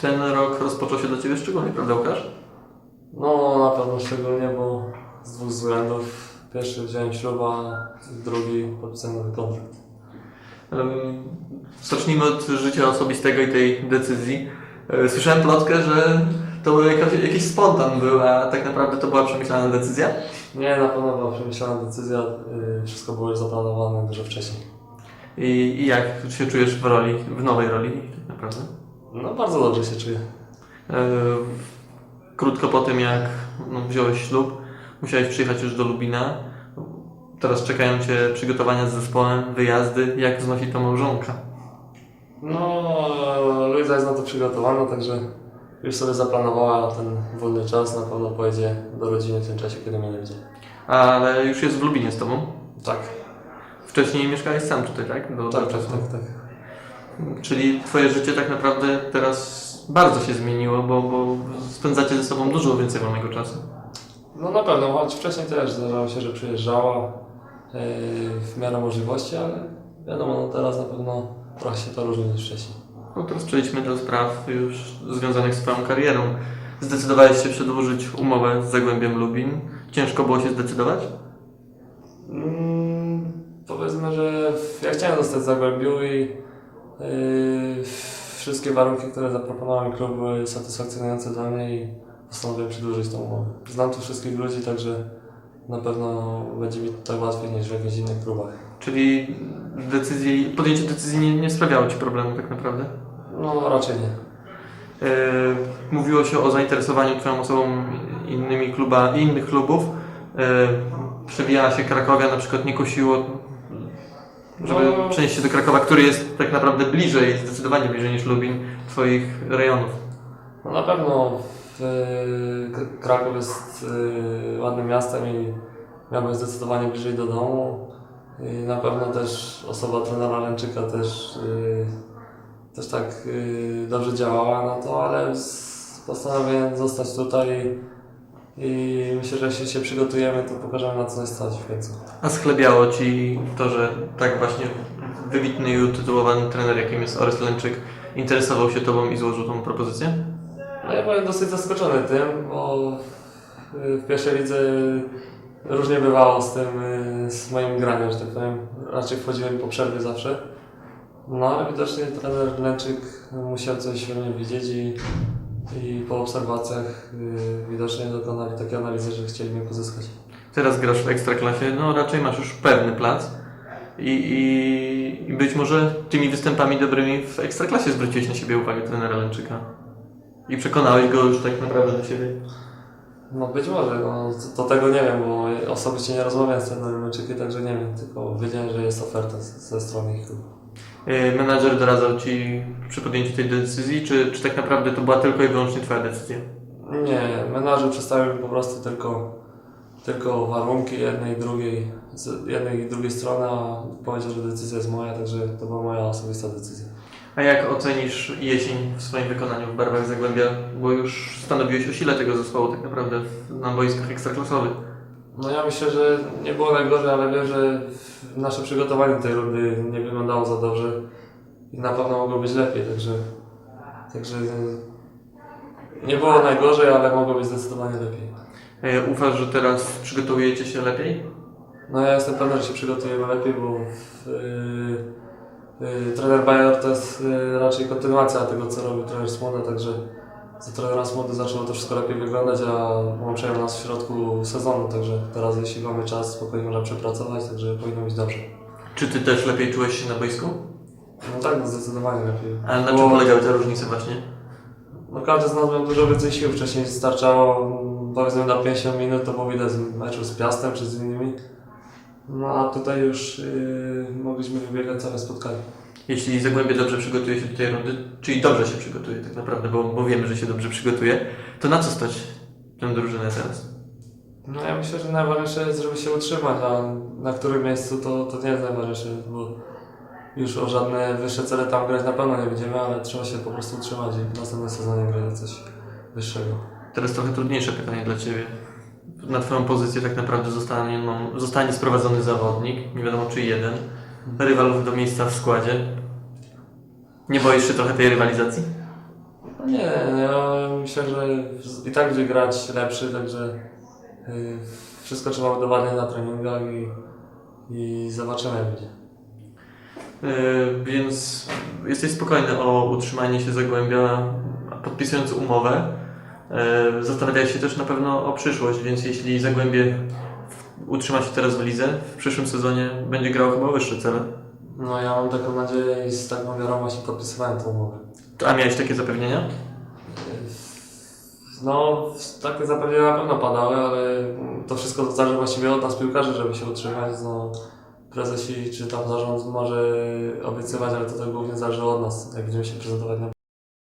Ten rok rozpoczął się dla Ciebie szczególnie, prawda Łukasz? No na pewno szczególnie, bo z dwóch względów. Pierwszy wziąłem śluba, drugi podpisałem nowy kontrakt. Zacznijmy od życia osobistego i tej decyzji. E, Słyszałem plotkę, że to był jakiś spontan był, a tak naprawdę to była przemyślana decyzja. Nie, na pewno była przemyślana decyzja, yy, wszystko było już zaplanowane dużo wcześniej. I, I jak się czujesz w roli, w nowej roli tak naprawdę? No bardzo dobrze się czuję. E, Krótko po tym, jak no, wziąłeś ślub, musiałeś przyjechać już do Lubina. Teraz czekają Cię przygotowania z zespołem, wyjazdy. Jak znosi to małżonka? No, Luisa jest na to przygotowana, także już sobie zaplanowała ten wolny czas, na pewno pojedzie do rodziny w tym czasie, kiedy mnie nie będzie. Ale już jest w Lubinie z Tobą. Tak, Wcześniej mieszkałeś sam tutaj, tak? Do, tak, do tak, czasu. tak, tak. Czyli Twoje życie tak naprawdę teraz bardzo się zmieniło, bo, bo spędzacie ze sobą dużo więcej wolnego czasu. No na pewno, choć wcześniej też zdarzało się, że przyjeżdżała yy, w miarę możliwości, ale wiadomo, no teraz na pewno trochę się to różni niż wcześniej. No teraz przejdźmy do spraw już związanych z Twoją karierą. Zdecydowałeś się przedłużyć umowę z Zagłębiem Lubin. Ciężko było się zdecydować? Mm, powiedzmy, że ja chciałem zostać w Zagłębiu i wszystkie warunki, które zaproponował mi klub były satysfakcjonujące dla mnie i postanowiłem przedłużyć tą umowę. Znam tu wszystkich ludzi, także na pewno będzie mi tutaj łatwiej niż w jakichś innych klubach. Czyli decyzji, podjęcie decyzji nie, nie sprawiało Ci problemu tak naprawdę? No raczej nie. Yy, mówiło się o zainteresowaniu Twoją osobą innymi kluba, innych klubów. Yy, przebijała się Krakowia, na przykład nie kusiło, żeby No. przenieść się do Krakowa, który jest tak naprawdę bliżej, zdecydowanie bliżej niż Lubin, Twoich rejonów. No na pewno Kraków jest y, ładnym miastem i miałbym zdecydowanie bliżej do domu. I na pewno też osoba trenera Lęczyka też, y, też tak y, dobrze działała na to, ale postanowiłem zostać tutaj i myślę, że jeśli się przygotujemy, to pokażemy na co stać w końcu. A schlebiało Ci to, że tak właśnie wybitny i utytułowany trener, jakim jest Orest Lęczyk, interesował się Tobą i złożył tą propozycję? No ja byłem dosyć zaskoczony tym, bo w pierwszej lidze różnie bywało z tym, z moim graniem, że tak powiem. Raczej wchodziłem po przerwie zawsze. No ale widocznie trener Lęczyk musiał coś we mnie widzieć i, i po obserwacjach y, widocznie dokonali takiej analizy, że chcieli mnie pozyskać. Teraz grasz w Ekstraklasie, no raczej masz już pewny plac i, i, i być może tymi występami dobrymi w Ekstraklasie zwróciłeś na siebie uwagę trenera Lęczyka i przekonałeś go już tak naprawdę do siebie. No być może, no, to, to tego nie wiem, bo osobiście nie rozmawiałem z trenerem Lęczykiem, także nie wiem, tylko wiedziałem, że jest oferta ze strony ich klubu. Yy, Menadżer doradzał Ci przy podjęciu tej decyzji, czy, czy tak naprawdę to była tylko i wyłącznie Twoja decyzja? Nie, menadżer przedstawił mi po prostu tylko, tylko warunki jednej i drugiej, jednej i drugiej strony, a powiedział, że decyzja jest moja, także to była moja osobista decyzja. A jak ocenisz jesień w swoim wykonaniu w barwach Zagłębia, bo już stanowiłeś o sile tego zespołu tak naprawdę na boiskach ekstraklasowych? No ja myślę, że nie było najgorzej, ale wiem, że nasze przygotowanie do tej rundy nie wyglądało za dobrze i na pewno mogło być lepiej, także, także nie było najgorzej, ale mogło być zdecydowanie lepiej. E, Ufasz, że teraz przygotowujecie się lepiej? No ja jestem pewny, że się przygotujemy lepiej, bo yy, yy, trener Bayer to jest yy, raczej kontynuacja tego, co robił trener Smoda, także za trenera Smody zaczęło to wszystko lepiej wyglądać, a przejął nas w środku sezonu, także teraz jeśli mamy czas, spokojnie można przepracować, także powinno być dobrze. Czy Ty też lepiej czułeś się na boisku? No tak, no zdecydowanie lepiej. A na Bo- czym polegały te różnice właśnie? No każdy z nas miał dużo więcej sił, wcześniej starczało mm, powiedzmy na 50 minut, to było widać z meczu z Piastem czy z innymi. No a tutaj już yy, mogliśmy wybiegać całe spotkanie. Jeśli Zagłębie dobrze przygotuje się do tej rundy, czyli dobrze się przygotuje tak naprawdę, bo, bo wiemy, że się dobrze przygotuje, to na co stać tę drużynę teraz? No ja myślę, że najważniejsze jest, żeby się utrzymać, a na którym miejscu to, to nie jest najważniejsze, bo już o żadne wyższe cele tam grać na pewno nie będziemy, ale trzeba się po prostu utrzymać i w następnym sezonie grać coś wyższego. Teraz trochę trudniejsze pytanie dla Ciebie. Na Twoją pozycję tak naprawdę zostanie, no, zostanie sprowadzony zawodnik, nie wiadomo czy jeden, rywalów do miejsca w składzie. Nie boisz się trochę tej rywalizacji? Nie, no ja myślę, że i tak będzie grać lepszy, także y, wszystko trzeba udowodnić na treningach i, i zobaczymy jak będzie. Yy, Więc jesteś spokojny o utrzymanie się Zagłębia, podpisując umowę. Yy, Zastanawiałeś się też na pewno o przyszłość, więc jeśli Zagłębie utrzyma się teraz w lidze, w przyszłym sezonie będzie grało chyba wyższe cele. No ja mam taką nadzieję i z taką wiarą właśnie podpisywałem tą umowę. A miałeś takie zapewnienia? No, takie zapewnienia na pewno padały, ale to wszystko zależy właściwie od nas piłkarzy, żeby się utrzymać. No, prezesi czy tam zarząd może obiecywać, ale to tak głównie zależy od nas, jak będziemy się prezentować na